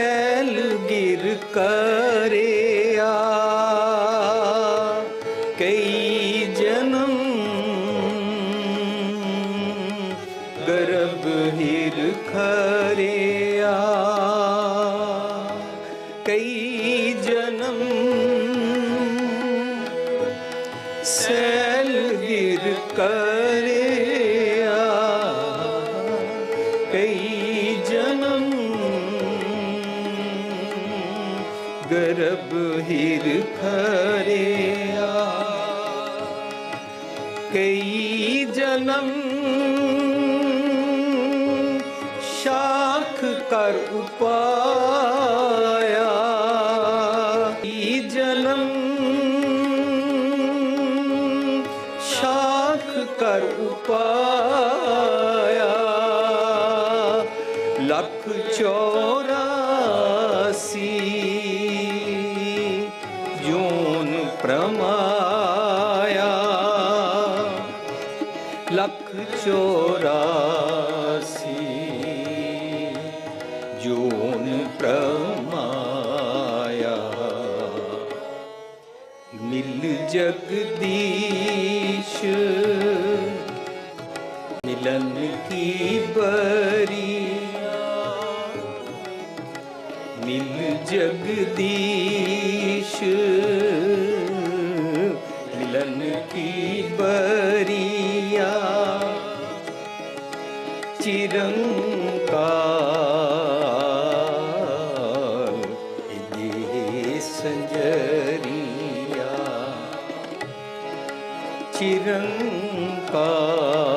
ਮੈਲ ਗਿਰ ਕਰੇ 그 저. सतीश मिलन की बरिया चिरंकार संजरिया चिरंकार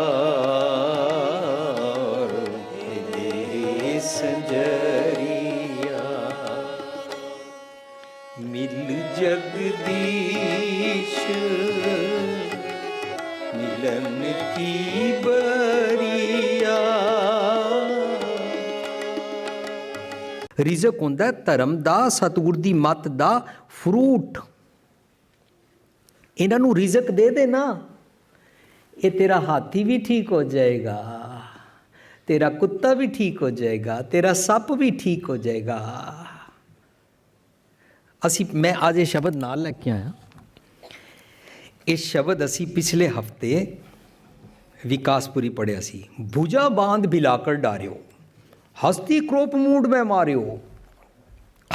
ਕੀ ਬਰੀਆ ਰਿਜ਼ਕ ਹੁੰਦਾ ਧਰਮ ਦਾ ਸਤਿਗੁਰ ਦੀ ਮੱਤ ਦਾ ਫਰੂਟ ਇਹਨਾਂ ਨੂੰ ਰਿਜ਼ਕ ਦੇ ਦੇਣਾ ਇਹ ਤੇਰਾ ਹਾਥੀ ਵੀ ਠੀਕ ਹੋ ਜਾਏਗਾ ਤੇਰਾ ਕੁੱਤਾ ਵੀ ਠੀਕ ਹੋ ਜਾਏਗਾ ਤੇਰਾ ਸੱਪ ਵੀ ਠੀਕ ਹੋ ਜਾਏਗਾ ਅਸੀਂ ਮੈਂ ਅੱਜ ਇਹ ਸ਼ਬਦ ਨਾਲ ਲੈ ਕੇ ਆਇਆ ਇਹ ਸ਼ਬਦ ਅਸੀਂ ਪਿਛਲੇ ਹਫ਼ਤੇ विकासपुरी पड़ेसी भुजा बाँध भिलाकर डार्यो। हस्ती क्रोप मूड में मार्यो।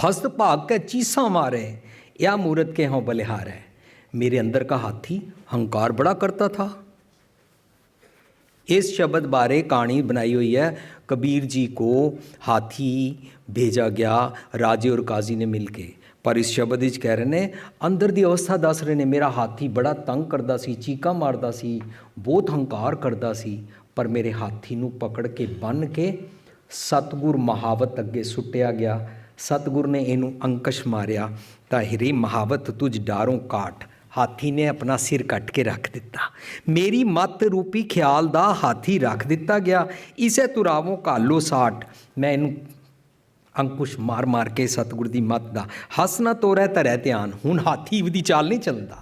हस्त भाग के चीसा मारे। या मूर्त के हों बलिहार। है मेरे अंदर का हाथी हंकार बड़ा करता था। इस शब्द बारे कहानी बनाई हुई है। कबीर जी को हाथी भेजा गया, राजे और काजी ने मिलके। ਪਰ ਇਸ ਸ਼ਬਦ ਵਿੱਚ ਕਹਿ ਰਹੇ ਨੇ, ਅੰਦਰ ਦੀ ਅਵਸਥਾ ਦੱਸ ਰਹੇ ਨੇ, ਮੇਰਾ ਹਾਥੀ ਬੜਾ ਤੰਗ ਕਰਦਾ ਸੀ, ਚੀਕਾਂ ਮਾਰਦਾ ਸੀ, ਬਹੁਤ ਹੰਕਾਰ ਕਰਦਾ ਸੀ, ਪਰ ਮੇਰੇ ਹਾਥੀ ਨੂੰ ਪਕੜ ਕੇ ਬੰਨ ਕੇ ਸਤਗੁਰ ਮਹਾਵਤ ਅੱਗੇ ਸੁੱਟਿਆ ਗਿਆ। ਸਤਗੁਰ ਨੇ ਇਹਨੂੰ ਅੰਕਸ਼ ਮਾਰਿਆ। ਤਾਂ ਹਿਰੇ ਮਹਾਵਤ, ਤੁਝ ਡਾਰੋਂ ਕਾਟ ਹਾਥੀ ਨੇ ਆਪਣਾ ਸਿਰ ਕੱਟ ਕੇ ਰੱਖ ਦਿੱਤਾ। ਮੇਰੀ ਮਤ ਰੂਪੀ ਖਿਆਲ ਦਾ ਹਾਥੀ ਰੱਖ ਦਿੱਤਾ ਗਿਆ। ਇਸੇ ਤੁਰਾਵੋਂ ਕਾਲੋ ਸਾਟ ਮੈਂ ਇਹਨੂੰ ਅੰਕੁਸ਼ ਮਾਰ ਮਾਰ ਕੇ ਸਤਿਗੁਰ ਦੀ ਮੱਤ ਦਾ, ਹੱਸ ਨਾ ਤੋਰੈ ਧਰੈ ਧਿਆਨ, ਹੁਣ ਹਾਥੀ ਦੀ ਚਾਲ ਨਹੀਂ ਚੱਲਦਾ।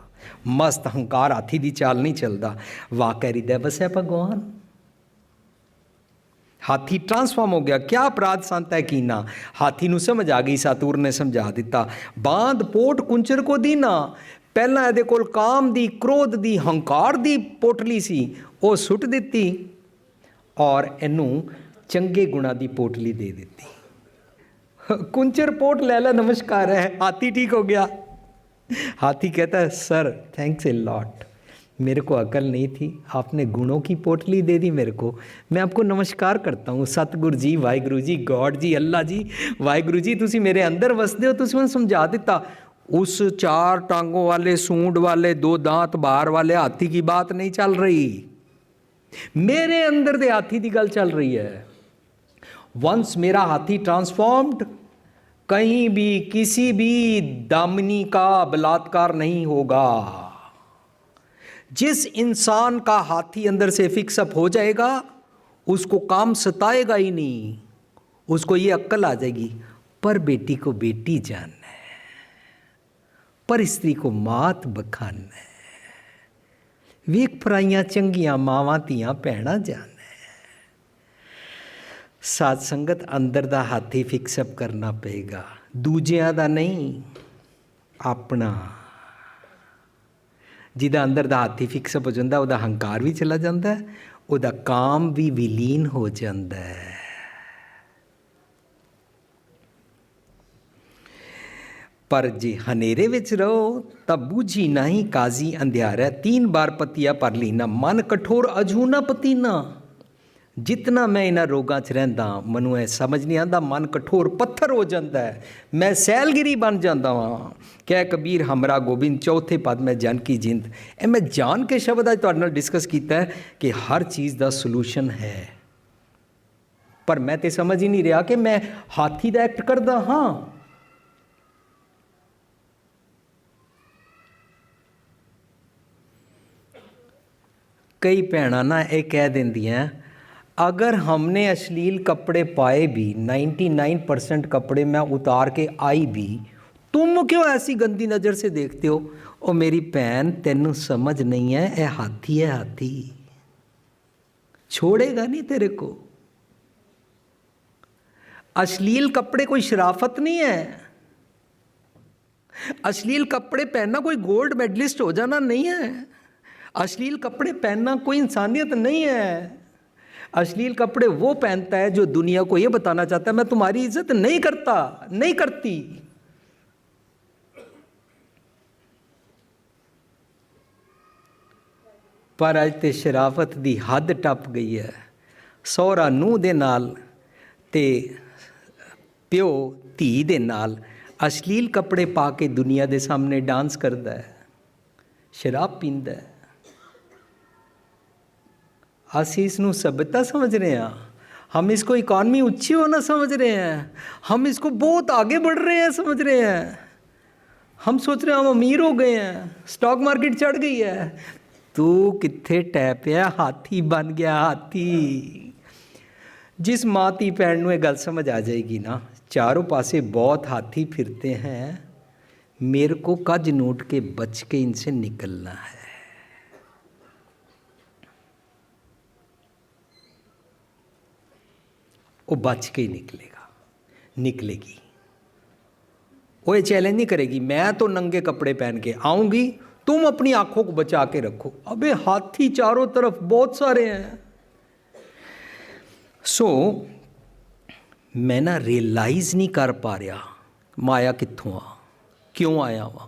ਮਸਤ ਹੰਕਾਰ ਹਾਥੀ ਦੀ ਚਾਲ ਨਹੀਂ ਚੱਲਦਾ। ਵਾਕੈ ਹਿਰਦੈ ਵਸੈ ਭਗਵਾਨ। ਹਾਥੀ ਟਰਾਂਸਫਾਰਮ ਹੋ ਗਿਆ। ਕਿਆ ਅਪਰਾਧ ਸੰਤ ਹੈ ਕੀਨਾ? ਹਾਥੀ ਨੂੰ ਸਮਝ ਆ ਗਈ, ਸਤਿਗੁਰ ਨੇ ਸਮਝਾ ਦਿੱਤਾ। ਬਾਂਧ ਪੋਟ ਕੁੰਚਰ ਕੋ ਦੀਨਾ। ਪਹਿਲਾਂ ਇਹਦੇ ਕੋਲ ਕਾਮ ਦੀ, ਕ੍ਰੋਧ ਦੀ, ਹੰਕਾਰ ਦੀ ਪੋਟਲੀ ਸੀ। ਉਹ ਸੁੱਟ ਦਿੱਤੀ ਔਰ ਇਹਨੂੰ ਚੰਗੇ ਗੁਣਾ ਦੀ ਪੋਟਲੀ ਦੇ ਦਿੱਤੀ। कुंचर पोट लैला, नमस्कार है। हाथी ठीक हो गया। हाथी कहता है, सर थैंक्स ए लॉट मेरे को अकल नहीं थी। आपने गुणों की पोटली दे दी मेरे को। मैं आपको नमस्कार करता हूँ। सतगुरु जी, वाहगुरु जी, गॉड जी, अल्लाह जी। वाहगुरु जी तुम मेरे अंदर वसते हो तो ਮੈਨੂੰ समझा दिता। उस चार टांगों वाले, सूंड वाले, दो दांत बार वाले हाथी की बात नहीं चल रही। मेरे अंदर दे हाथी की गल चल रही है। वंस मेरा हाथी ट्रांसफॉर्म्ड कहीं भी किसी भी दामिनी का बलात्कार नहीं होगा जिस इंसान का हाथी अंदर से फिक्सअप हो जाएगा उसको काम सताएगा ही नहीं उसको ये अक्ल आ जाएगी पर बेटी को बेटी जानना है पर स्त्री को मात बखाना है ਵੇਖ ਪਰਾਈਆਂ ਚੰਗੀਆਂ ਮਾਵਾਂ ਧੀਆਂ ਭੈਣਾਂ ਜਾਣ ਸਾਧ ਸੰਗਤ ਅੰਦਰ ਦਾ ਹਾਥੀ ਫਿਕਸ ਅਪ ਕਰਨਾ ਪਏਗਾ। ਦੂਜਿਆਂ ਦਾ ਨਹੀਂ, ਆਪਣਾ। ਜਿਹਦਾ ਅੰਦਰ ਦਾ ਹਾਥੀ ਫਿਕਸ ਅਪ ਹੋ ਜਾਂਦਾ, ਉਹਦਾ ਹੰਕਾਰ ਵੀ ਚਲਾ ਜਾਂਦਾ ਉਹਦਾ ਕਾਮ ਵੀ ਵਿਲੀਨ ਹੋ ਜਾਂਦਾ ਹੈ। ਪਰ ਜੇ ਹਨੇਰੇ ਵਿੱਚ ਰਹੋ, ਤਾਂ ਬੂਝੀ ਨਹੀਂ ਕਾਜ਼ੀ ਅੰਧਿਆਰਾ ਤੀਨ ਬਾਰ ਪਤੀਆ ਪਰ ਲੀਨਾ ਮਨ ਕਠੋਰ ਅਜੂਨਾ ਪਤੀਨਾ। ਜਿਤਨਾ ਮੈਂ ਇਹਨਾਂ ਰੋਗਾਂ 'ਚ ਰਹਿੰਦਾ, ਮੈਨੂੰ ਇਹ ਸਮਝ ਨਹੀਂ ਆਉਂਦਾ, ਮਨ ਕਠੋਰ ਪੱਥਰ ਹੋ ਜਾਂਦਾ ਹੈ। ਮੈਂ ਸੈਲਗਿਰੀ ਬਣ ਜਾਂਦਾ ਹਾਂ ਕਹਿ ਕਬੀਰ, ਹਮਰਾ ਗੋਬਿੰਦ, ਚੌਥੇ ਪਦ ਮੈਂ ਜਾਣ ਕੀ ਜਿੰਦ। ਇਹ ਮੈਂ ਜਾਣ ਕੇ ਸ਼ਬਦ ਅੱਜ ਤੁਹਾਡੇ ਨਾਲ ਡਿਸਕਸ ਕੀਤਾ ਕਿ ਹਰ ਚੀਜ਼ ਦਾ ਸੋਲੂਸ਼ਨ ਹੈ। ਪਰ ਮੈਂ ਤੇ ਸਮਝ ਹੀ ਨਹੀਂ ਰਿਹਾ ਕਿ ਮੈਂ ਹਾਥੀ ਦਾ ਐਕਟ ਕਰਦਾ ਹਾਂ। ਕਈ ਭੈਣਾਂ ਨਾ ਇਹ ਕਹਿ ਦਿੰਦੀਆਂ अगर हमने अश्लील कपड़े पाए भी 99 परसेंट कपड़े मैं उतार के आई भी, तुम क्यों ऐसी गंदी नज़र से देखते हो? ओ, मेरी भैन तेनू समझ नहीं है ये हाथी है हाथी। छोड़ेगा नहीं तेरे को। अश्लील कपड़े कोई शराफत नहीं है। अश्लील कपड़े पहनना कोई गोल्ड मेडलिस्ट हो जाना नहीं है। अश्लील कपड़े पहनना कोई इंसानियत नहीं है। अश्लील कपड़े वो पहनता है जो दुनिया को ये बताना चाहता है मैं तुम्हारी इज्जत नहीं करता नहीं करती ਪਰ ਅੱਜ ਤੇ ਸ਼ਰਾਫਤ ਦੀ ਹੱਦ ਟੱਪ ਗਈ ਹੈ ਸਹੁਰਾ ਨੂੰਹ ਦੇ ਨਾਲ ਤੇ ਪਿਓ ਧੀ ਦੇ ਨਾਲ ਅਸ਼ਲੀਲ ਕੱਪੜੇ ਪਾ ਕੇ ਦੁਨੀਆ ਦੇ ਸਾਹਮਣੇ ਡਾਂਸ ਕਰਦਾ ਹੈ ਸ਼ਰਾਬ ਪੀਂਦਾ ਹੈ ਅਸੀਂ इसको सभ्यता समझ रहे हैं हम इसको इकॉनमी ऊंची होना समझ रहे हैं हम इसको बहुत आगे बढ़ रहे हैं समझ रहे हैं हम सोच रहे हैं हम अमीर हो गए हैं स्टॉक मार्केट चढ़ गई है तू कितने टैपिया हाथी बन गया हाथी ਜਿਸ ਮਾਂ ਧੀ ਭੈਣ ਨੂੰ ਇਹ ਗੱਲ ਸਮਝ ਆ ਜਾਏਗੀ ਨਾ ਚਾਰੋਂ ਪਾਸੇ ਬਹੁਤ ਹਾਥੀ ਫਿਰਤੇ हैं मेरे को कज नोट के बच के इनसे निकलना है वो बच के ही निकलेगा निकलेगी वो ये चैलेंज नहीं करेगी मैं तो नंगे कपड़े पहन के आऊंगी तुम अपनी आंखों को बचा के रखो अबे हाथी चारों तरफ बहुत सारे हैं सो मैं ਨਾ ਰਿਅਲਾਈਜ਼ ਨਹੀਂ ਕਰ ਪਾ ਰਿਹਾ ਮਾਇਆ ਕਿੱਥੋਂ ਆ ਕਿਉਂ ਆਇਆ ਵਾ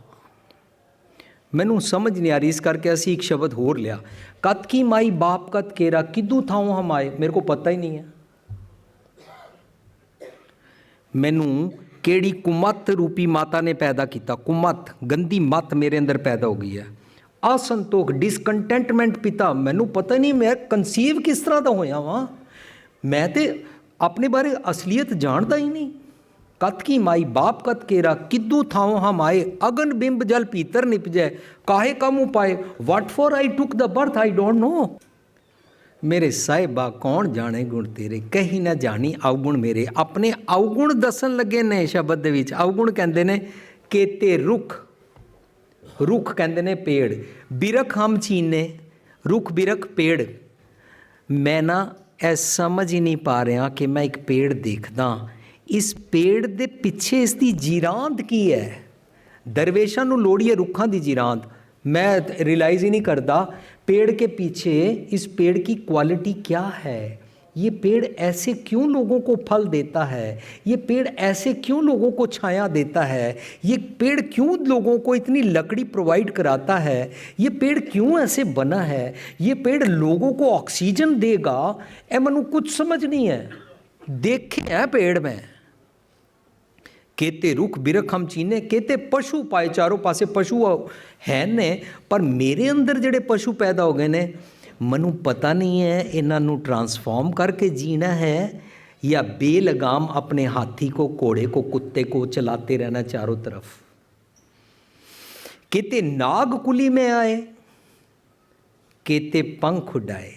ਮੈਨੂੰ ਸਮਝ ਨਹੀਂ ਆ ਰਹੀ ਇਸ ਕਰਕੇ ਅਸੀਂ ਇੱਕ ਸ਼ਬਦ ਹੋਰ ਲਿਆ ਕਤ ਕੀ ਮਾਈ ਬਾਪ ਕਤ ਕੇਰਾ ਕਿਦੂ ਥਾਉ ਹਮ ਆਏ ਮੇਰੇ ਕੋ ਪਤਾ ਹੀ ਨਹੀਂ ਹੈ ਮੈਨੂੰ ਕਿਹੜੀ ਕੁਮਤ ਰੂਪੀ ਮਾਤਾ ਨੇ ਪੈਦਾ ਕੀਤਾ? ਕੁਮਤ, ਗੰਦੀ ਮਤ ਮੇਰੇ ਅੰਦਰ ਪੈਦਾ ਹੋ ਗਈ ਹੈ। ਅਸੰਤੋਖ ਡਿਸਕੰਟੈਂਟਮੈਂਟ ਪਿਤਾ, ਮੈਨੂੰ ਪਤਾ ਨਹੀਂ ਮੈਂ ਕਨਸੀਵ ਕਿਸ ਤਰ੍ਹਾਂ ਦਾ ਹੋਇਆ ਵਾਂ। ਮੈਂ ਤੇ ਆਪਣੇ ਬਾਰੇ ਅਸਲੀਅਤ ਜਾਣਦਾ ਹੀ ਨਹੀਂ। ਕਤ ਕੀ ਮਾਈ, ਬਾਪ ਕਤ ਕੇਰਾ, ਕਿੱਦੂ ਥਾਉ ਹਮ ਆਏ ਅਗਨ ਬਿੰਬ ਜਲ ਪੀਤਰ ਨਿਪਜੈ, ਕਾਹੇ ਕਮ ਉਪਾਏ what for I took the birth I don't know ਮੇਰੇ ਸਾਹਿਬਾ ਕੌਣ ਜਾਣੇ ਗੁਣ ਤੇਰੇ? ਕਹੀ ਨਾ ਜਾਣੀ ਔਗੁਣ ਮੇਰੇ। ਆਪਣੇ ਔਗੁਣ ਦੱਸਣ ਲੱਗੇ ਨੇ ਸ਼ਬਦ ਦੇ ਵਿੱਚ। ਔਗੁਣ ਕਹਿੰਦੇ ਨੇ ਕੇਤੇ ਰੁੱਖ। ਰੁੱਖ ਕਹਿੰਦੇ ਨੇ ਪੇੜ। ਬਿਰਖ ਹਮ ਚੀਨੇ। ਰੁੱਖ, ਬਿਰਖ, ਪੇੜ। ਮੈਂ ਨਾ ਐ ਸਮਝ ਹੀ ਨਹੀਂ ਪਾ ਰਿਹਾ ਕਿ ਮੈਂ ਇੱਕ ਪੇੜ ਦੇਖਦਾ। ਇਸ ਪੇੜ ਦੇ ਪਿੱਛੇ ਇਸ ਦੀ ਜਿਰਾਂਦ ਕੀ ਹੈ? ਦਰਵੇਸ਼ਾਂ ਨੂੰ ਲੋੜੀਏ ਰੁੱਖਾਂ ਦੀ ਜਿਰਾਂਦ। ਮੈਂ ਰਿਅਲਾਈਜ਼ ਹੀ ਨਹੀਂ ਕਰਦਾ पेड़ के पीछे इस पेड़ की क्वालिटी क्या है? ये पेड़ ऐसे क्यों लोगों को फल देता है? ये पेड़ ऐसे क्यों लोगों को छाया देता है? ये पेड़ क्यों लोगों को इतनी लकड़ी प्रोवाइड कराता है? ये पेड़ क्यों ऐसे बना है? ये पेड़ लोगों को ऑक्सीजन देगा? ए मनु कुछ समझ नहीं है। देखे हैं पेड़ में। केते रुख बिरख हम चीने केते ਪਸ਼ੂ ਪਾਏ ਚਾਰੋਂ ਪਾਸੇ ਪਸ਼ੂ ਹੈ ਨੇ ਪਰ ਮੇਰੇ ਅੰਦਰ ਜਿਹੜੇ ਪਸ਼ੂ ਪੈਦਾ ਹੋ ਗਏ ਨੇ ਮੈਨੂੰ ਪਤਾ ਨਹੀਂ ਹੈ ਇਹਨਾਂ ਨੂੰ ਟਰਾਂਸਫਾਰਮ करके जीना है या बेलगाम अपने हाथी को घोड़े को कुत्ते को चलाते रहना चारों तरफ केते नाग कुली में आए केते पंख उडाए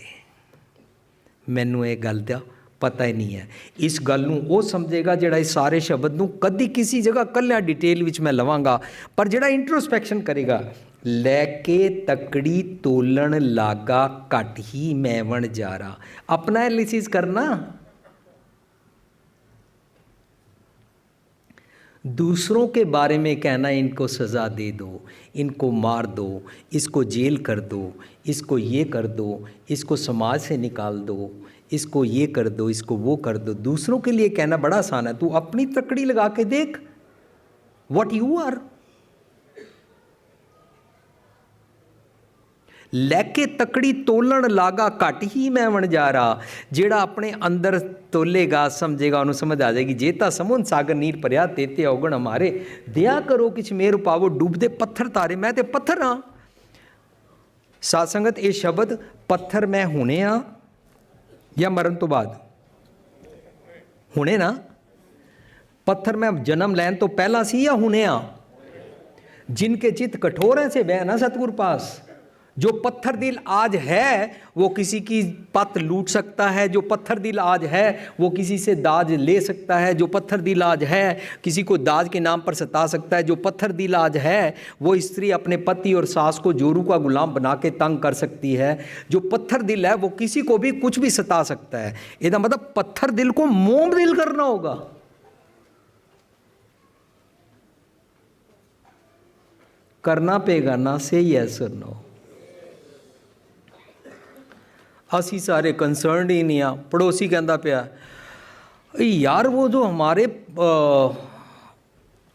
ਮੈਨੂੰ ਇਹ ਗੱਲ ਦਾ ਪਤਾ ਹੀ ਨਹੀਂ ਹੈ ਇਸ ਗੱਲ ਨੂੰ ਉਹ ਸਮਝੇਗਾ ਜਿਹੜਾ ਇਸ ਸਾਰੇ ਸ਼ਬਦ ਨੂੰ ਕਦੀ ਕਿਸੇ ਜਗ੍ਹਾ ਕੱਲਿਆ ਡਿਟੇਲ ਵਿੱਚ ਮੈਂ ਲਵਾਂਗਾ ਪਰ ਜਿਹੜਾ ਇੰਟਰੋਸਪੈਕਸ਼ਨ ਕਰੇਗਾ ਲੈ ਕੇ ਤਕੜੀ ਤੋਲਣ ਲਾਗਾ ਘਟ ਹੀ ਮੈਵਣ ਜਾਰਾ ਆਪਣਾ ਐਨਾਲਿਸਿਸ ਕਰਨਾ दूसरों के बारे में कहना इनको सज़ा दे दो इनको मार दो इसको जेल कर दो इसको ये कर दो इसको समाज से निकाल दो इसको ये कर दो इसको वो कर दो दूसरों के लिए कहना बड़ा आसान है तू अपनी तकड़ी लगा के देख वट यू आर ਲੈ ਕੇ ਤਕੜੀ ਤੋਲਣ ਲਾਗਾ ਘਟ ਹੀ ਮੈਂ ਵਣਜਾਰਾ ਜਿਹੜਾ ਆਪਣੇ ਅੰਦਰ ਤੋਲੇਗਾ ਸਮਝੇਗਾ ਉਹਨੂੰ ਸਮਝ ਆ ਜਾਏਗੀ ਜੇ ਤਾਂ ਸਮੁੰਦ ਸਾਗਰ ਨੀਰ ਭਰਿਆ ਤੇਤੇ ਔਗਣ ਹਮਾਰੇ ਦਿਆ ਕਰੋ ਕਿਛ ਮੇਰ ਪਾਵੋ ਡੁੱਬਦੇ ਪੱਥਰ ਤਾਰੇ ਮੈਂ ਤੇ ਪੱਥਰ ਹਾਂ ਸਾਧ ਸੰਗਤ ਇਹ ਸ਼ਬਦ ਪੱਥਰ ਮੈਂ ਹੁਣੇ ਆ ਜਾਂ ਮਰਨ ਤੋਂ ਬਾਅਦ ਹੁਣੇ ਨਾ ਪੱਥਰ ਮੈਂ ਜਨਮ ਲੈਣ ਤੋਂ ਪਹਿਲਾਂ ਸੀ ਜਾਂ ਹੁਣੇ ਆ जिनके चित्त कठोर हैं से वह ना सतगुरु पास जो पत्थर दिल आज है वो किसी की पत लूट सकता है जो पत्थर दिल आज है वो किसी से दाज ले सकता है जो पत्थर दिल आज है किसी को दाज के नाम पर सता सकता है जो पत्थर दिल आज है वो स्त्री अपने पति और सास को जोरू का गुलाम बना के तंग कर सकती है जो पत्थर दिल है वो किसी को भी कुछ भी सता सकता है इसका मतलब पत्थर दिल को मोम दिल करना होगा ਕਰਨਾ ਪਏਗਾ ਨਾ ਸੇ ਯੈਸ অর ਨੋ ਅਸੀਂ ਸਾਰੇ ਕੰਸਰਨਡ ਹੀ ਨਹੀਂ ਆ ਪੜੋਸੀ ਕਹਿੰਦਾ ਪਿਆ "ए, यार वो जो हमारे अ,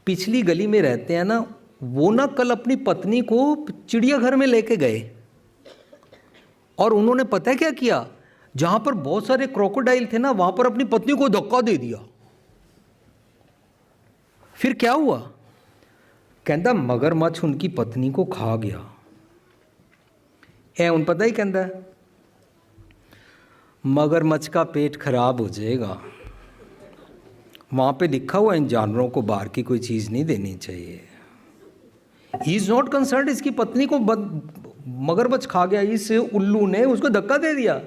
पिछली गली में रहते हैं ना वो ना कल अपनी पत्नी को चिड़ियाघर में लेके गए और उन्होंने पता है क्या किया जहाँ पर बहुत सारे क्रोकोडाइल थे ना वहाँ पर अपनी पत्नी को धक्का दे दिया फिर क्या हुआ ਕਹਿੰਦਾ ਮਗਰਮੱਛ ਉਨਕੀ ਪਤਨੀ ਕੋ ਖਾ ਗਿਆ ਇਹ ਹੁਣ ਪਤਾ ਹੀ ਕਹਿੰਦਾ ਹੈ, मगरमच्छ का पेट खराब हो जाएगा। वहाँ पे लिखा हुआ इन जानवरों को बाहर की कोई चीज़ नहीं देनी चाहिए। ही इज़ नॉट कंसर्न इसकी पत्नी को बद, मगरमच्छ खा गया, इस उल्लू ने उसको धक्का दे दिया।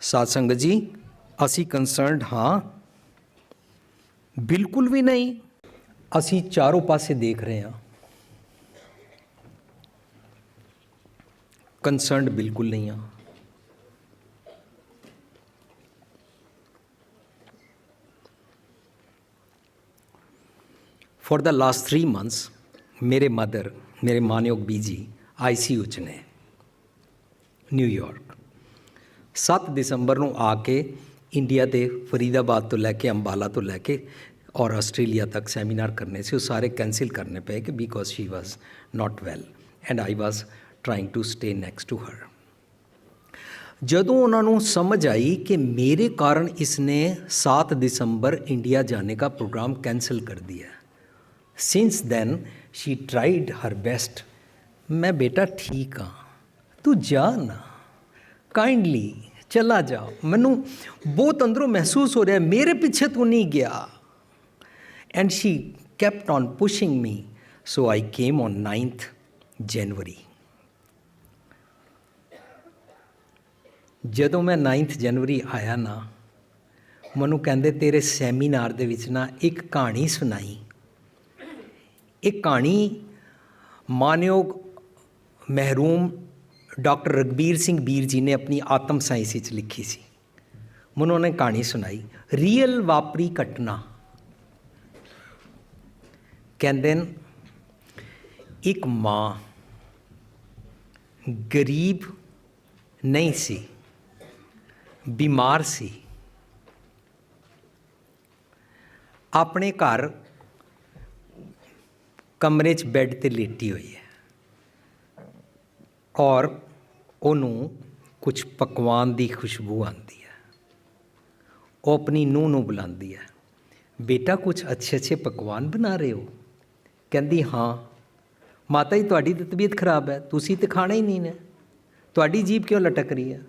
सात जी, असी कंसर्न हाँ। बिल्कुल भी नहीं। असी चारों पासे देख रहे हैं। ਕੰਸਰਨਡ ਬਿਲਕੁਲ ਨਹੀਂ ਆ। ਫॉर द ਲਾਸਟ 3 ਮੰਥਸ ਮੇਰੇ ਮਦਰ ਮੇਰੇ ਮਾਨਯੋਗ ਬੀਜੀ ਆਈਸੀਯੂ ਚ ਨੇ ਨਿਊਯਾਰਕ 7 ਦਸੰਬਰ ਨੂੰ ਆ ਕੇ ਇੰਡੀਆ ਦੇ ਫਰੀਦਾਬਾਦ ਤੋਂ ਲੈ ਕੇ ਅੰਬਾਲਾ ਤੋਂ ਲੈ ਕੇ ਔਰ ਆਸਟ੍ਰੇਲੀਆ ਤੱਕ ਸੈਮੀਨਾਰ ਕਰਨੇ ਸੀ, ਉਹ ਸਾਰੇ ਕੈਂਸਲ ਕਰਨੇ ਪਏ ਕਿ because she was not well and I was trying to stay next to her ਜਦੋਂ ਉਹਨਾਂ ਨੂੰ ਸਮਝ ਆਈ ਕਿ ਮੇਰੇ ਕਾਰਨ ਇਸਨੇ 7 ਦਸੰਬਰ ਇੰਡੀਆ ਜਾਣੇ का ਪ੍ਰੋਗਰਾਮ कैंसिल कर दिया since then she tried her best ਮੈਂ ਬੇਟਾ ਠੀਕ हाँ ਤੂੰ ਜਾ ਨਾ ਕਾਈਂਡਲੀ ਚਲਾ ਜਾ। ਮੈਨੂੰ ਬਹੁਤ ਅੰਦਰੋਂ ਮਹਿਸੂਸ ਹੋ ਰਿਹਾ, ਮੇਰੇ ਪਿੱਛੇ ਤੂੰ ਨਹੀਂ ਗਿਆ। And she kept on pushing me so I came on 9th January ਜਦੋਂ ਮੈਂ 9th ਜਨਵਰੀ ਆਇਆ ਨਾ, ਮੈਨੂੰ ਕਹਿੰਦੇ ਤੇਰੇ ਸੈਮੀਨਾਰ ਦੇ ਵਿੱਚ ਨਾ ਇੱਕ ਕਹਾਣੀ ਸੁਣਾਈ। ਇਹ ਕਹਾਣੀ ਮਾਨਯੋਗ ਮਹਿਰੂਮ ਡਾਕਟਰ ਰਗਬੀਰ ਸਿੰਘ ਬੀਰ ਜੀ ਨੇ ਆਪਣੀ ਆਤਮ ਸਾਇੰਸ ਵਿੱਚ ਲਿਖੀ ਸੀ। ਮੈਨੂੰ ਉਹਨੇ ਕਹਾਣੀ ਸੁਣਾਈ। ਰੀਅਲ ਵਾਪਰੀ ਘਟਨਾ। ਕਹਿੰਦੇ ਇੱਕ ਮਾਂ ਗਰੀਬ ਨਹੀਂ ਸੀ। ਬਿਮਾਰ ਸੀ। ਆਪਣੇ ਘਰ ਕਮਰੇ 'ਚ ਬੈੱਡ ਤੇ ਲੇਟੀ ਹੋਈ ਹੈ ਔਰ ਉਹਨੂੰ ਕੁਝ ਪਕਵਾਨ ਦੀ ਖੁਸ਼ਬੂ ਆਉਂਦੀ ਹੈ। ਉਹ ਆਪਣੀ ਨੂੰਹ ਨੂੰ ਬੁਲਾਉਂਦੀ ਹੈ, ਬੇਟਾ ਕੁਝ ਅੱਛੇ ਅੱਛੇ ਪਕਵਾਨ ਬਣਾ ਰਹੇ ਹੋ? ਕਹਿੰਦੀ, ਹਾਂ। ਮਾਤਾ ਜੀ, ਤੁਹਾਡੀ ਤਾਂ ਤਬੀਅਤ ਖਰਾਬ ਹੈ, ਤੁਸੀਂ ਤੇ ਖਾਣਾ ਹੀ ਨਹੀਂ ਨੇ। ਤੁਹਾਡੀ ਜੀਭ ਕਿਉਂ ਲਟਕ ਰਹੀ ਹੈ?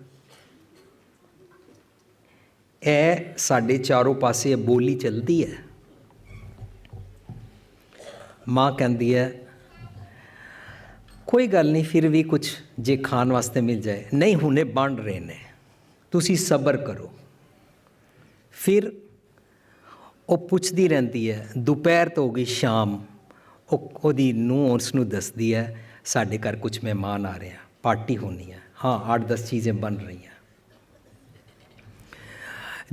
ਇਹ ਸਾਡੇ ਚਾਰੋਂ ਪਾਸੇ ਬੋਲੀ ਚੱਲਦੀ ਹੈ। ਮਾਂ ਕਹਿੰਦੀ ਹੈ, ਕੋਈ ਗੱਲ ਨਹੀਂ, ਫਿਰ ਵੀ ਕੁਝ ਜੇ ਖਾਣ ਵਾਸਤੇ ਮਿਲ ਜਾਏ। ਨਹੀਂ, ਹੁਣੇ ਬਣ ਰਹੇ ਨੇ। ਤੁਸੀਂ ਸਬਰ ਕਰੋ। ਫਿਰ ਉਹ ਪੁੱਛਦੀ ਰਹਿੰਦੀ ਹੈ, ਦੁਪਹਿਰ ਤੋਂ ਹੋ ਗਈ ਸ਼ਾਮ। ਉਹ ਉਹਦੀ ਨੂੰ ਉਸ ਨੂੰ ਦੱਸਦੀ ਹੈ, ਸਾਡੇ ਘਰ ਕੁਝ ਮਹਿਮਾਨ ਆ ਰਹੇ ਆ, ਪਾਰਟੀ ਹੋਣੀ ਹੈ ਹਾਂ 8-10 ਚੀਜ਼ਾਂ ਬਣ ਰਹੀਆਂ।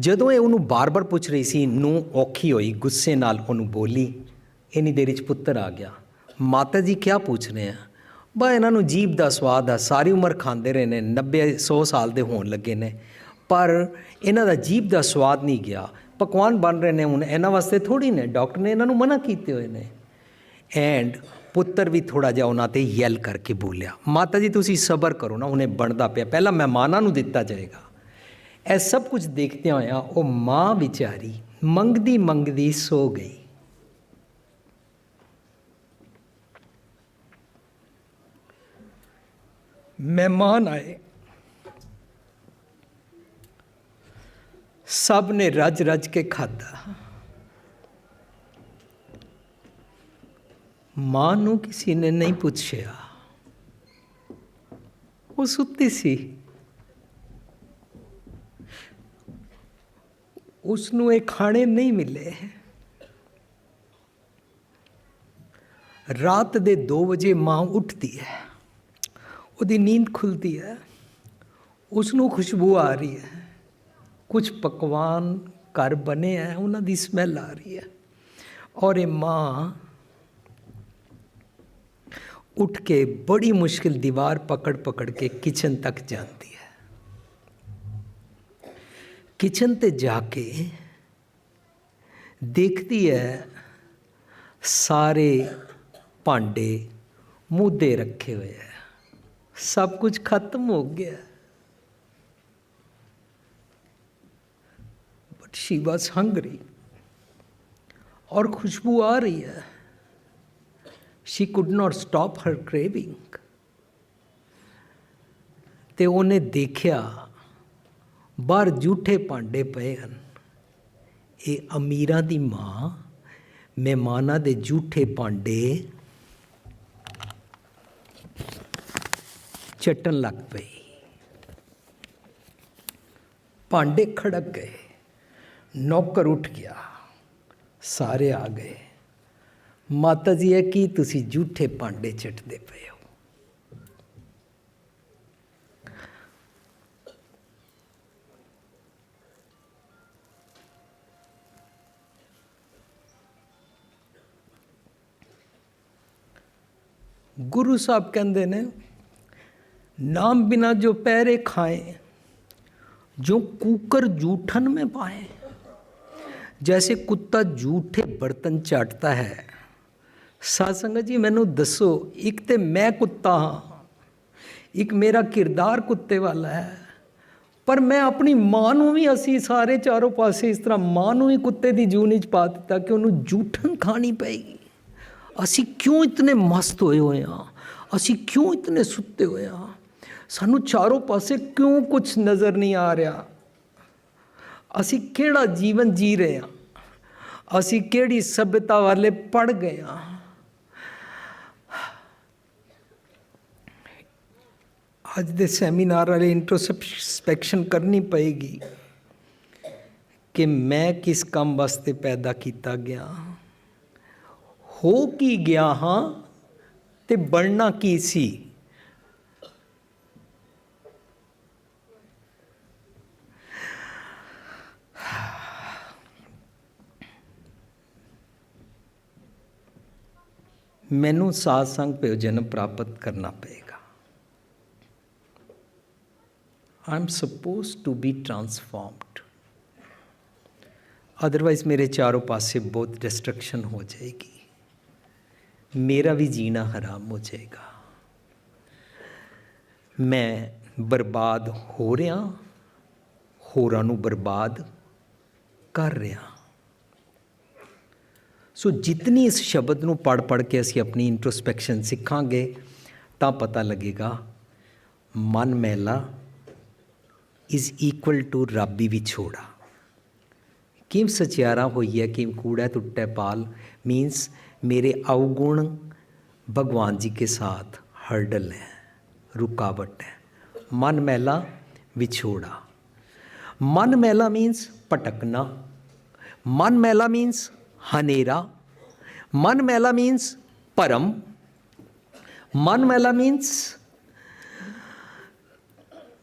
ਜਦੋਂ ਇਹ ਉਹਨੂੰ ਬਾਰ-ਬਾਰ ਪੁੱਛ ਰਹੀ ਸੀ ਨੂੰ ਔਖੀ ਹੋਈ, ਗੁੱਸੇ ਨਾਲ ਉਹਨੂੰ ਬੋਲੀ, ਇੰਨੀ ਦੇਰ ਵਿੱਚ ਪੁੱਤਰ ਆ ਗਿਆ। ਮਾਤਾ ਜੀ ਕੀ ਪੁੱਛ ਰਹੇ ਆ? ਬਾ, ਇਹਨਾਂ ਨੂੰ ਜੀਭ ਦਾ ਸਵਾਦ ਆ, ਸਾਰੀ ਉਮਰ ਖਾਂਦੇ ਰਹੇ ਨੇ 90 100 ਸਾਲ ਦੇ ਹੋਣ ਲੱਗੇ ਨੇ। ਪਰ ਇਹਨਾਂ ਦਾ ਜੀਭ ਦਾ ਸਵਾਦ ਨਹੀਂ ਗਿਆ। ਪਕਵਾਨ ਬਣ ਰਹੇ ਨੇ ਹੁਣ, ਇਹਨਾਂ ਵਾਸਤੇ ਥੋੜੀ ਨੇ। ਡਾਕਟਰ ਨੇ ਇਹਨਾਂ ਨੂੰ ਮਨਾ ਕੀਤੇ ਹੋਏ ਨੇ। ਐਂਡ ਪੁੱਤਰ ਵੀ ਥੋੜਾ ਜਿਹਾ ਉਹਨਾਂ ਤੇ ਯੈਲ ਕਰਕੇ ਬੋਲਿਆ, ਮਾਤਾ ਜੀ, ਤੁਸੀਂ ਸਬਰ ਕਰੋ ਨਾ, ਉਹਨੇ ਬਣਦਾ ਪਿਆ। ਪਹਿਲਾਂ ਮਹਿਮਾਨਾਂ ਨੂੰ ਦਿੱਤਾ ਜਾਏਗਾ। ਇਹ ਸਭ ਕੁਝ ਦੇਖਦਿਆਂ ਹੋਇਆ ਉਹ ਮਾਂ ਵਿਚਾਰੀ ਮੰਗਦੀ ਮੰਗਦੀ ਸੋ ਗਈ। ਮਹਿਮਾਨ ਆਏ। ਸਭ ਨੇ ਰੱਜ ਰੱਜ ਕੇ ਖਾਧਾ। ਮਾਂ ਨੂੰ ਕਿਸੇ ਨੇ ਨਹੀਂ ਪੁੱਛਿਆ। ਉਹ ਸੁੱਤੀ ਸੀ। ਉਸ ਨੂੰ ਇਹ ਖਾਣੇ ਨਹੀਂ ਮਿਲੇ। ਰਾਤ ਦੇ 2 ਵਜੇ ਮਾਂ ਉੱਠਦੀ ਹੈ। ਉਹਦੀ ਨੀਂਦ ਖੁੱਲਦੀ ਹੈ। ਉਸ ਨੂੰ ਖੁਸ਼ਬੂ ਆ ਰਹੀ ਹੈ। ਕੁਝ ਪਕਵਾਨ ਘਰ ਬਣੇ ਹੈ, ਉਹਨਾਂ ਦੀ ਸਮੈਲ ਆ ਰਹੀ ਹੈ। ਔਰ ਇਹ ਮਾਂ ਉੱਠ ਕੇ ਬੜੀ ਮੁਸ਼ਕਿਲ ਦੀਵਾਰ ਪਕੜ ਪਕੜ ਕੇ ਕਿਚਨ ਤੱਕ ਜਾਂਦੀ ਹੈ। ਕਿਚਨ ਤੇ ਜਾ ਕੇ ਦੇਖਦੀ ਹੈ ਸਾਰੇ ਭਾਂਡੇ ਮੁੱਦੇ ਰੱਖੇ ਹੋਏ ਹੈ ਸਭ ਕੁਝ ਖਤਮ ਹੋ ਗਿਆ ਬਟ ਸ਼ੀ ਵਾਸ ਹੰਗਰੀ ਔਰ ਖੁਸ਼ਬੂ ਆ ਰਹੀ ਹੈ she could not stop her craving ਤੇ ਉਹਨੇ ਦੇਖਿਆ ਬਾਹਰ ਝੂਠੇ ਭਾਂਡੇ ਪਏ ਹਨ। ਇਹ ਅਮੀਰਾਂ ਦੀ ਮਾਂ ਮਹਿਮਾਨਾਂ ਦੇ ਝੂਠੇ ਭਾਂਡੇ ਚਟਣ ਲੱਗ ਪਈ। ਭਾਂਡੇ ਖੜਕ ਗਏ। ਨੌਕਰ ਉੱਠ ਗਿਆ। ਸਾਰੇ ਆ ਗਏ। ਮਾਤਾ ਜੀ, ਇਹ ਕੀ ਤੁਸੀਂ ਝੂਠੇ ਭਾਂਡੇ ਚਟਦੇ ਪਏ ਗੁਰੂ ਸਾਹਿਬ ਕਹਿੰਦੇ ਨੇ नाम बिना जो पैरे खाए जो कुकर जूठन में पाए जैसे कुत्ता जूठे बर्तन चाटता है ਸਾਧ ਸੰਗਤ ਜੀ ਮੈਨੂੰ ਦੱਸੋ ਇੱਕ ਤੇ ਮੈਂ ਕੁੱਤਾ ਹਾਂ ਇੱਕ ਮੇਰਾ ਕਿਰਦਾਰ ਕੁੱਤੇ ਵਾਲਾ ਹੈ ਪਰ ਮੈਂ ਆਪਣੀ ਮਾਂ ਨੂੰ ਵੀ ਅਸੀਂ ਸਾਰੇ ਚਾਰੋਂ ਪਾਸੇ ਇਸ ਤਰ੍ਹਾਂ ਮਾਂ ਨੂੰ ਵੀ ਕੁੱਤੇ ਦੀ ਜੂਨ ਵਿੱਚ ਪਾ ਦਿੱਤਾ ਕਿ ਉਹਨੂੰ ਜੂਠਨ ਖਾਣੀ ਪਏਗੀ ਅਸੀਂ ਕਿਉਂ ਇਤਨੇ ਮਸਤ ਹੋਏ ਹੋਏ ਹਾਂ? ਅਸੀਂ ਕਿਉਂ ਇਤਨੇ ਸੁੱਤੇ ਹੋਏ ਹਾਂ? ਸਾਨੂੰ ਚਾਰੋਂ ਪਾਸੇ ਕਿਉਂ ਕੁਝ ਨਜ਼ਰ ਨਹੀਂ ਆ ਰਿਹਾ? ਅਸੀਂ ਕਿਹੜਾ ਜੀਵਨ ਜੀ ਰਹੇ ਹਾਂ? ਅਸੀਂ ਕਿਹੜੀ ਸਭਿਅਤਾ ਵਾਲੇ ਪੜ ਗਏ ਹਾਂ? ਅੱਜ ਦੇ ਸੈਮੀਨਾਰ ਵਾਲੇ ਇੰਟਰੋਸਪੈਕਸ਼ਨ ਕਰਨੀ ਪਏਗੀ ਕਿ ਮੈਂ ਕਿਸ ਕੰਮ ਵਾਸਤੇ ਪੈਦਾ ਕੀਤਾ ਗਿਆ? ਹੋ ਕੀ ਗਿਆ ਹਾਂ ਤੇ ਬਣਨਾ ਕੀ ਸੀ? ਮੈਨੂੰ ਸਾਧ ਸੰਗ ਭਜਨ ਪ੍ਰਾਪਤ ਕਰਨਾ ਪਏਗਾ। I'm supposed to be transformed. Otherwise ਮੇਰੇ ਚਾਰੋਂ ਪਾਸੇ ਬਹੁਤ ਡਿਸਟਰਕਸ਼ਨ ਹੋ ਜਾਏਗੀ। ਮੇਰਾ ਵੀ ਜੀਣਾ ਹਰਾਮ ਹੋ ਜਾਏਗਾ। ਮੈਂ ਬਰਬਾਦ ਹੋ ਰਿਹਾ ਹੋਰਾਂ ਨੂੰ ਬਰਬਾਦ ਕਰ ਰਿਹਾ ਸੋ ਜਿਤਨੀ ਇਸ ਸ਼ਬਦ ਨੂੰ ਪੜ ਪੜ ਕੇ ਅਸੀਂ ਆਪਣੀ ਇੰਟਰੋਸਪੈਕਸ਼ਨ ਸਿੱਖਾਂਗੇ, ਤਾਂ ਪਤਾ ਲੱਗੇਗਾ, ਮਨ ਮੈਲਾ ਇਜ਼ ਇਕੁਅਲ ਟੂ ਰੱਬ ਰੱਬੀ ਵਿਛੋੜਾ। ਕਿਮ ਸਚਿਆਰਾ ਹੋਈ ਹੈ ਕਿਮ ਕੂੜਾ ਟੁੱਟੇ ਪਾਲ मीन्स मेरे अवगुण भगवान जी के साथ हर्डल है रुकावट है मन मैला विछोड़ा मन मैला मीन्स पटकना मन मैला मीन्स हनेरा मन मैला मीन्स परम मन मैला मीन्स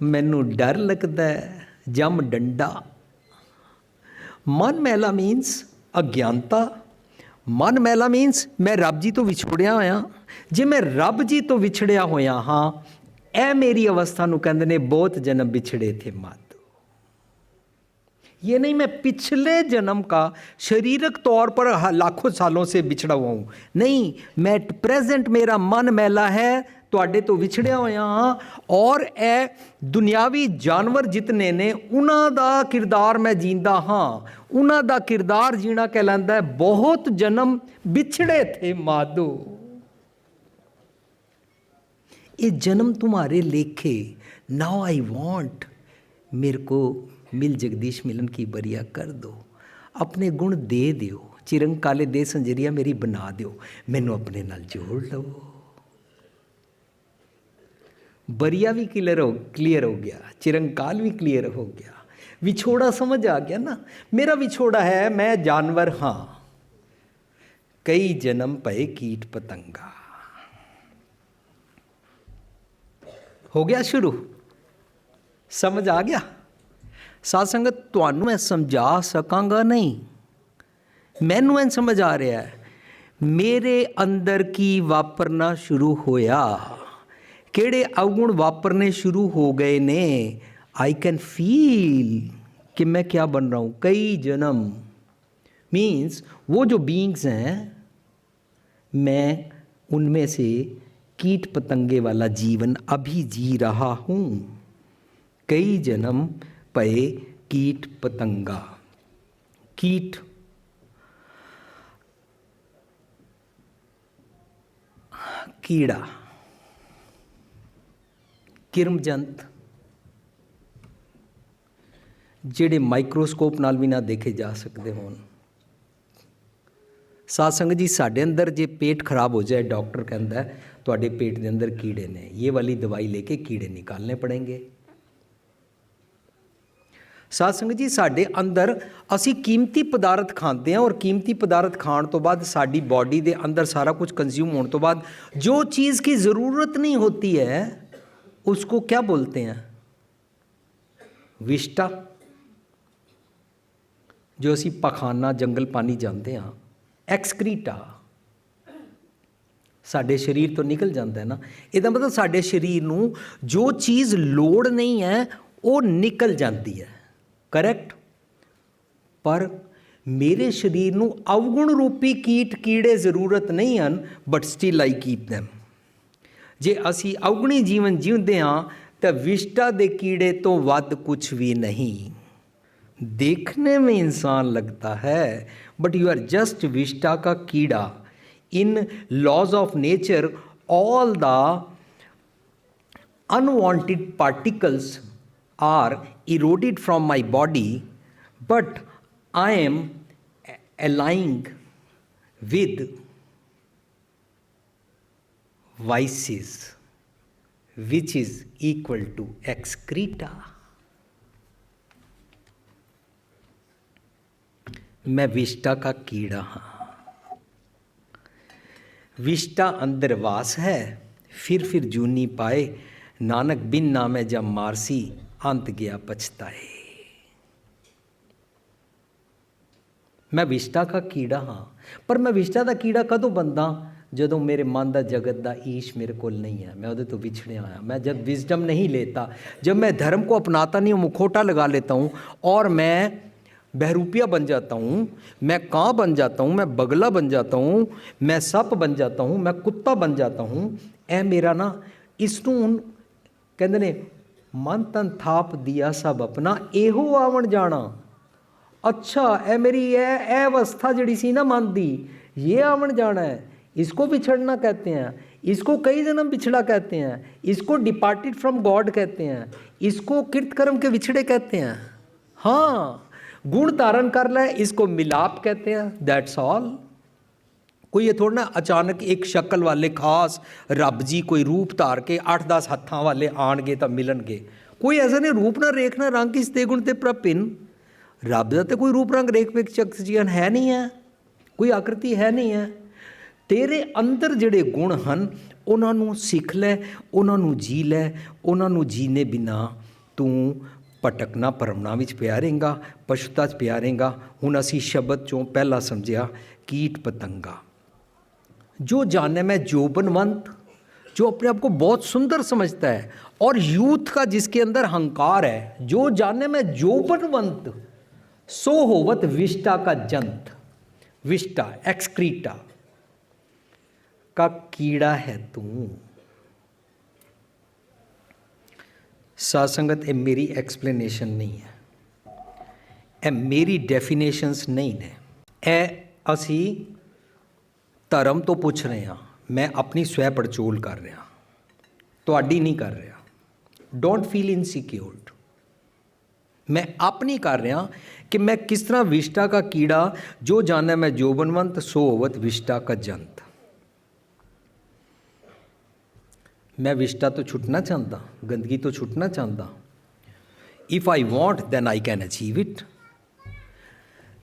ਮੈਨੂੰ ਡਰ ਲੱਗਦਾ ਹੈ ਜਮ ਡੰਡਾ ਮਨ ਮੈਲਾ ਮੀਨਸ ਅਗਿਆਨਤਾ ਮਨ ਮੈਲਾ ਮੀਨਸ ਮੈਂ ਰੱਬ ਜੀ ਤੋਂ ਵਿਛੜਿਆ ਹੋਇਆ ਜੇ ਮੈਂ ਰੱਬ ਜੀ ਤੋਂ ਵਿਛੜਿਆ ਹੋਇਆ ਹਾਂ ਇਹ ਮੇਰੀ ਅਵਸਥਾ ਨੂੰ ਕਹਿੰਦੇ ਨੇ ਬਹੁਤ ਜਨਮ ਵਿਛੜੇ ਥੇ ਮਾਤੋ ये नहीं मैं पिछले जन्म का शारीरिक तौर पर ह- लाखों सालों से बिछड़ा हुआ हूँ नहीं मैं प्रेजेंट मेरा मन मैला है ਤੁਹਾਡੇ ਤੋਂ ਵਿਛੜਿਆ ਹੋਇਆ ਹਾਂ ਔਰ ਇਹ ਦੁਨਿਆਵੀ ਜਾਨਵਰ ਜਿਤਨੇ ਨੇ ਉਹਨਾਂ ਦਾ ਕਿਰਦਾਰ ਮੈਂ ਜੀਂਦਾ ਹਾਂ ਉਹਨਾਂ ਦਾ ਕਿਰਦਾਰ ਜੀਣਾ ਕਹਿਲਾਂਦਾ ਹੈ ਬਹੁਤ ਜਨਮ ਵਿਛੜੇ ਥੇ ਮਾਦੋ ये जन्म तुम्हारे लेखे नाउ आई वांट मेरे को मिल जगदीश मिलन की बरिया कर दो ਆਪਣੇ ਗੁਣ ਦੇ ਦਿਓ ਚਿਰੰਗ ਕਾਲੇ ਦੇ ਸੰਜਰੀਆ ਮੇਰੀ ਬਣਾ ਦਿਓ ਮੈਨੂੰ ਆਪਣੇ ਨਾਲ ਜੋੜ ਲਵੋ ਬਰੀਆ ਵੀ ਕਲੀਅਰ ਹੋ ਕਲੀਅਰ ਹੋ ਗਿਆ, ਚਿਰੰਕਾਲ ਵੀ ਕਲੀਅਰ ਹੋ ਗਿਆ। ਵਿਛੋੜਾ ਸਮਝ ਆ ਗਿਆ ਨਾ? ਮੇਰਾ ਵਿਛੋੜਾ ਹੈ, ਮੈਂ ਜਾਨਵਰ ਹਾਂ। ਕਈ ਜਨਮ ਪਏ ਕੀਟ ਪਤੰਗਾ। ਹੋ ਗਿਆ ਸ਼ੁਰੂ? ਸਮਝ ਆ ਗਿਆ? ਸਾਧ ਸੰਗਤ, ਤੁਹਾਨੂੰ ਮੈਂ ਸਮਝਾ ਸਕਾਂਗਾ ਨਹੀਂ? ਮੈਨੂੰ ਇਹ ਸਮਝ ਆ ਰਿਹਾ ਹੈ, ਮੇਰੇ ਅੰਦਰ ਕੀ ਵਾਪਰਨਾ ਸ਼ੁਰੂ ਹੋਇਆ? ਕਿਹੜੇ ਅਵਗੁਣ ਵਾਪਰਨੇ ਸ਼ੁਰੂ ਹੋ ਗਏ ਨੇ आई कैन फील कि मैं क्या बन रहा हूँ कई जन्म मीन्स वो जो बीइंग्स हैं मैं उनमें से कीट पतंगे वाला जीवन अभी जी रहा हूँ कई जन्म पए कीट पतंगा कीट कीड़ा ਕਿਰਮ ਜੰਤ ਜਿਹੜੇ ਮਾਈਕਰੋਸਕੋਪ ਨਾਲ ਵੀ ਨਾ ਦੇਖੇ ਜਾ ਸਕਦੇ ਹੋਣ। ਸਾਧ ਸੰਗਤ ਜੀ, ਸਾਡੇ ਅੰਦਰ ਜੇ ਪੇਟ ਖਰਾਬ ਹੋ ਜਾਏ, ਡਾਕਟਰ ਕਹਿੰਦਾ, ਤੁਹਾਡੇ ਪੇਟ ਦੇ ਅੰਦਰ ਕੀੜੇ ਨੇ। ਇਹ ਵਾਲੀ ਦਵਾਈ ਲੈ ਕੇ ਕੀੜੇ ਨਿਕਾਲਨੇ ਪੜੇਗੇ। ਸਾਧ ਸੰਗਤ ਜੀ, ਸਾਡੇ ਅੰਦਰ ਅਸੀਂ ਕੀਮਤੀ ਪਦਾਰਥ ਖਾਂਦੇ ਹਾਂ ਔਰ ਕੀਮਤੀ ਪਦਾਰਥ ਖਾਣ ਤੋਂ ਬਾਅਦ ਸਾਡੀ ਬਾਡੀ ਦੇ ਅੰਦਰ ਸਾਰਾ ਕੁਝ ਕੰਜ਼ਿਊਮ ਹੋਣ ਤੋਂ ਬਾਅਦ ਜੋ ਚੀਜ਼ ਕੀ ਜ਼ਰੂਰਤ ਨਹੀਂ ਹੁੰਦੀ ਹੈ उसको क्या बोलते हैं ਵਿਸ਼ਟਾ ਜੋ ਅਸੀਂ ਪਖਾਨਾ ਜੰਗਲ ਪਾਣੀ ਜਾਂਦੇ ਹਾਂ ਐਕਸਕ੍ਰੀਟਾ ਸਾਡੇ ਸਰੀਰ ਤੋਂ ਨਿਕਲ ਜਾਂਦਾ ਹੈ ਨਾ ਇਹਦਾ ਮਤਲਬ ਸਾਡੇ ਸਰੀਰ ਨੂੰ ਜੋ ਚੀਜ਼ ਲੋੜ ਨਹੀਂ ਹੈ ਉਹ ਨਿਕਲ ਜਾਂਦੀ ਹੈ ਕਰੈਕਟ ਪਰ ਮੇਰੇ ਸਰੀਰ ਨੂੰ ਅਵਗੁਣ ਰੂਪੀ ਕੀਟ ਕੀੜੇ ਜ਼ਰੂਰਤ ਨਹੀਂ ਹਨ but still I keep them ਜੇ ਅਸੀਂ ਅਵਗੁਣੀ ਜੀਵਨ ਜਿਉਂਦੇ ਹਾਂ ਤਾਂ ਵਿਸ਼ਟਾ ਦੇ ਕੀੜੇ ਤੋਂ ਵੱਧ ਕੁਝ ਵੀ ਨਹੀਂ देखने में इंसान लगता है बट यू आर जस्ट विष्टा का कीड़ा in laws of nature all the unwanted particles are eroded from my body but i am aligning with vices, which is equal to excreta. मैं विष्टा का कीड़ा हाँ। विष्टा अंदर वास है, फिर फिर जूनी पाए, नानक बिन नामे जब मारसी, अंत गया पछताए। मैं विष्टा का कीड़ा हाँ पर मैं विष्टा का कीड़ा कदों बनदा? ਜਦੋਂ ਮੇਰੇ ਮਨ ਦਾ ਜਗਤ ਦਾ ਈਸ਼ ਮੇਰੇ ਕੋਲ ਨਹੀਂ ਹੈ मैं ਉਹਦੇ ਤੋਂ ਵਿਛੜਿਆ आया मैं जब विजडम नहीं लेता जब मैं धर्म को अपनाता नहीं हूँ मुखोटा लगा लेता हूँ और मैं बहरूपिया बन जाता हूँ मैं कां बन जाता हूँ मैं बगला बन जाता हूँ मैं सप बन जाता हूँ मैं कुत्ता बन जाता हूँ ਇਹ ਮੇਰਾ ਨਾ ਇਸ ਨੂੰ ਹੁਣ ਕਹਿੰਦੇ ਨੇ ਮਨ ਤਨ ਥਾਪ ਦਿਆ ਸਭ ਆਪਣਾ ਇਹੋ ਆਵਣ ਜਾਣਾ अच्छा ए मेरी ये ए अवस्था जड़ी सी ना मन दी ये आवन जाना है इसको बिछड़ना कहते हैं, इसको कई जन्म बिछड़ा कहते हैं, इसको डिपार्टेड फ्रॉम गॉड कहते हैं, इसको कृतकर्म के बिछड़े कहते हैं। हाँ गुण धारण कर लें, इसको मिलाप कहते हैं दैट्स ऑल कोई ये थोड़ा ना अचानक एक शक्ल वाले खास रब जी कोई रूप धार के अठ दस हत्था वाले आन गए तो मिलन गए कोई ऐसा नहीं, रूप ना रेख ना रंग किस ते गुण ते प्रपिन? रब का तो कोई रूप, रंग, रेख पे शख्सियन है नहीं है। कोई आकृति है नहीं है। ਤੇਰੇ ਅੰਦਰ ਜਿਹੜੇ ਗੁਣ ਹਨ ਉਹਨਾਂ ਨੂੰ ਸਿੱਖ ਲੈ ਉਹਨਾਂ ਨੂੰ ਜੀ ਲੈ ਉਹਨਾਂ ਨੂੰ ਜੀਨੇ ਬਿਨਾ ਤੂੰ ਭਟਕਣਾ ਭਰਮਣਾ ਵਿੱਚ ਪਿਆ ਰਹੇਗਾ ਪਸ਼ੂਤਾ 'ਚ ਪਿਆ ਰਹੇਗਾ ਹੁਣ ਅਸੀਂ ਸ਼ਬਦ ਚੋਂ ਪਹਿਲਾ ਸਮਝਿਆ ਕੀਟ ਪਤੰਗਾ जो जाने में जोबनवंत जो अपने आप को बहुत सुंदर समझता है और यूथ का जिसके अंदर हंकार है जो जाने में जोबनवंत सो होवत विष्टा का जंत विष्टा एक्सक्रीटा का कीड़ा है तू सासंगत ਇਹ ਮੇਰੀ ਐਕਸਪਲੇਨੇਸ਼ਨ ਨਹੀਂ ਹੈ ਇਹ ਮੇਰੀ ਡੈਫੀਨੇਸ਼ਨਸ ਨਹੀਂ ਨੇ ਇਹ ਅਸੀਂ ਧਰਮ ਤੋਂ ਪੁੱਛ ਰਹੇ ਹਾਂ ਮੈਂ ਆਪਣੀ ਸਵੈ ਪੜਚੋਲ ਕਰ ਰਿਹਾ ਤੁਹਾਡੀ ਨਹੀਂ ਕਰ ਰਿਹਾ ਡੋਂਟ ਫੀਲ ਇਨਸਿਕਿਉਰਡ ਮੈਂ ਆਪਣੀ ਕਰ ਰਿਹਾ ਕਿ ਮੈਂ ਕਿਸ ਤਰ੍ਹਾਂ ਵਿਸ਼ਟਾ का कीड़ा जो जाना मैं जोबनवंत सो होवत विष्टा का जंत मैं विष्टा तो छुटना चाहता गंदगी तो छुटना चाहता if I want then I can achieve it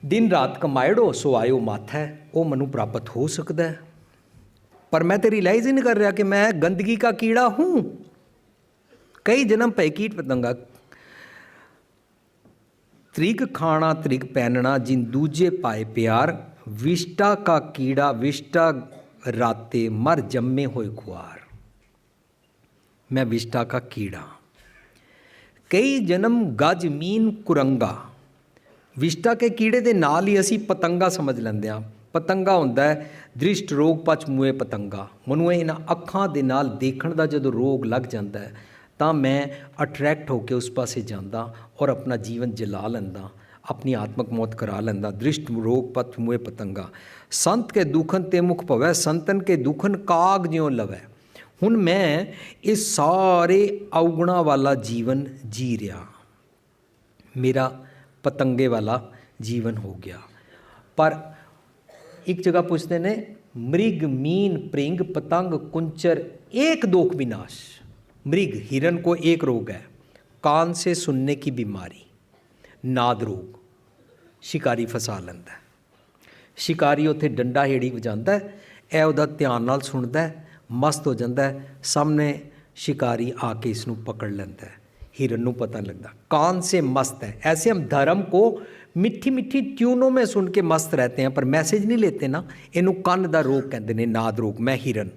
ਦਿਨ ਰਾਤ ਕਮਾਇੜੋ ਸੋ ਆਇਓ ਮਾਥਾ ਹੈ, ਉਹ ਮੈਨੂੰ ਪ੍ਰਾਪਤ ਹੋ ਸਕਦਾ ਹੈ ਪਰ ਮੈਂ ਤੇ ਰਿਅਲਾਈਜ਼ ਹੀ ਨਹੀਂ ਕਰ ਰਿਹਾ ਕਿ ਮੈਂ ਗੰਦਗੀ ਦਾ ਕੀੜਾ ਹੂੰ ਕਈ ਜਨਮ ਪੈ ਕੀਟ ਪਤੰਗਾ ਤ੍ਰਿਗ ਖਾਣਾ ਤ੍ਰਿਗ ਪਹਿਨਣਾ ਜਿਨ ਦੂਜੇ ਪਾਏ ਪਿਆਰ ਵਿਸ਼ਟਾ ਕਾ ਕੀੜਾ ਵਿਸ਼ਟਾ ਰਾਤੇ ਮਰ ਜੰਮੇ ਹੋਏ ਖੁਆਰ ਮੈਂ ਵਿਸ਼ਟਾ ਕਾ ਕੀੜਾ। ਕਈ ਜਨਮ ਗਜ ਮੀਨ ਕੁਰੰਗਾ। ਵਿਸ਼ਟਾ ਕੇ ਕੀੜੇ ਦੇ ਨਾਲ ਹੀ ਅਸੀਂ ਪਤੰਗਾ ਸਮਝ ਲੈਂਦੇ ਹਾਂ। ਪਤੰਗਾ ਹੁੰਦਾ ਹੈ ਦ੍ਰਿਸ਼ਟ ਰੋਗ ਪਚ ਮੂਏ ਪਤੰਗਾ। ਮਨੂੰ ਇਹਨਾਂ ਅੱਖਾਂ ਦੇ ਨਾਲ ਦੇਖਣ ਦਾ ਜਦੋਂ ਰੋਗ ਲੱਗ ਜਾਂਦਾ ਹੈ, ਤਾਂ ਮੈਂ ਅਟਰੈਕਟ ਹੋ ਕੇ ਉਸ ਪਾਸੇ ਜਾਂਦਾ ਔਰ ਆਪਣਾ ਜੀਵਨ ਜਲਾ ਲੈਂਦਾ, ਆਪਣੀ ਆਤਮਕ ਮੌਤ ਕਰਾ ਲੈਂਦਾ, ਦ੍ਰਿਸ਼ਟ ਰੋਗ ਪਚ ਮੂਏ ਪਤੰਗਾ। ਸੰਤ ਕੇ ਦੁਖਨ ਤੇ ਮੁਖ ਭਵੈ, ਸੰਤਨ ਕੇ ਦੁਖਨ ਕਾਗ ਜਿਉ ਲਵੈ। ਹੁਣ ਮੈਂ ਇਹ ਸਾਰੇ ਔਗਣਾ ਵਾਲਾ ਜੀਵਨ ਜੀ ਰਿਹਾ ਮੇਰਾ ਪਤੰਗੇ ਵਾਲਾ ਜੀਵਨ ਹੋ ਗਿਆ ਪਰ ਇੱਕ ਜਗ੍ਹਾ ਪੁੱਛਦੇ ਨੇ ਮ੍ਰਿਗ ਮੀਨ ਪ੍ਰਿੰਗ ਪਤੰਗ कुंचर एक दोख विनाश मृग हिरन को एक रोग है कान से सुनने की बीमारी ਨਾਦ ਰੋਗ ਸ਼ਿਕਾਰੀ ਫਸਾ ਲੈਂਦਾ ਹੈ। ਸ਼ਿਕਾਰੀ ਉੱਥੇ ਡੰਡਾ ਹੇੜੀ ਵਜਾਉਂਦਾ ਹੈ, ਇਹ ਉਹਦਾ ਧਿਆਨ ਨਾਲ ਸੁਣਦਾ ਹੈ, ਮਸਤ ਹੋ ਜਾਂਦਾ ਹੈ, ਸਾਹਮਣੇ ਸ਼ਿਕਾਰੀ ਆ ਕੇ ਇਸ ਨੂੰ ਪਕੜ ਲੈਂਦਾ ਹੈ हिरन ਨੂੰ पता नहीं लगता कान से मस्त है ऐसे हम धर्म को मिठी मिठी ट्यूनों में सुन के मस्त रहते हैं पर मैसेज नहीं लेते ना ਇਹਨੂੰ ਕੰਨ ਦਾ ਰੋਗ ਕਹਿੰਦੇ ਨੇ ਨਾਦ ਰੋਗ ਮੈਂ ਹਿਰਨ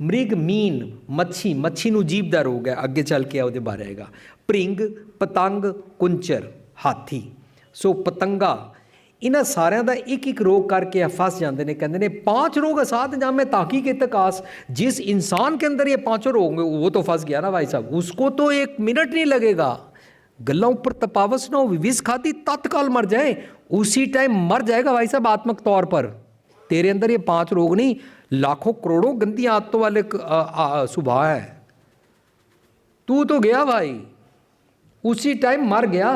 ਮ੍ਰਿਗ ਮੀਨ ਮੱਛੀ ਮੱਛੀ ਨੂੰ ਜੀਭ ਦਾ ਰੋਗ ਹੈ ਅੱਗੇ ਚੱਲ ਕੇ ਉਹਦੇ ਬਾਰੇ ਆਏਗਾ ਭ੍ਰਿੰਗ ਪਤੰਗ ਕੁੰਚਰ ਹਾਥੀ ਸੋ ਪਤੰਗਾ ਇਹਨਾਂ ਸਾਰਿਆਂ ਦਾ ਇੱਕ ਇੱਕ ਰੋਗ ਕਰਕੇ ਇਹ ਫਸ ਜਾਂਦੇ ਨੇ ਕਹਿੰਦੇ ਨੇ पांच रोग साथ जामे ताकि के तकास जिस इंसान के अंदर ये पांचों रोग होंगे वो तो फंस गया ना भाई साहब उसको तो एक मिनट नहीं लगेगा गल्ला ऊपर तपावस ना हो विष खाती तत्काल मर जाए उसी टाइम मर जाएगा भाई साहब आत्मक तौर पर तेरे अंदर ये पांच रोग नहीं लाखों करोड़ों गंदी आदतों वाले क- आ- आ- स्वभाव है तू तो गया भाई उसी टाइम मर गया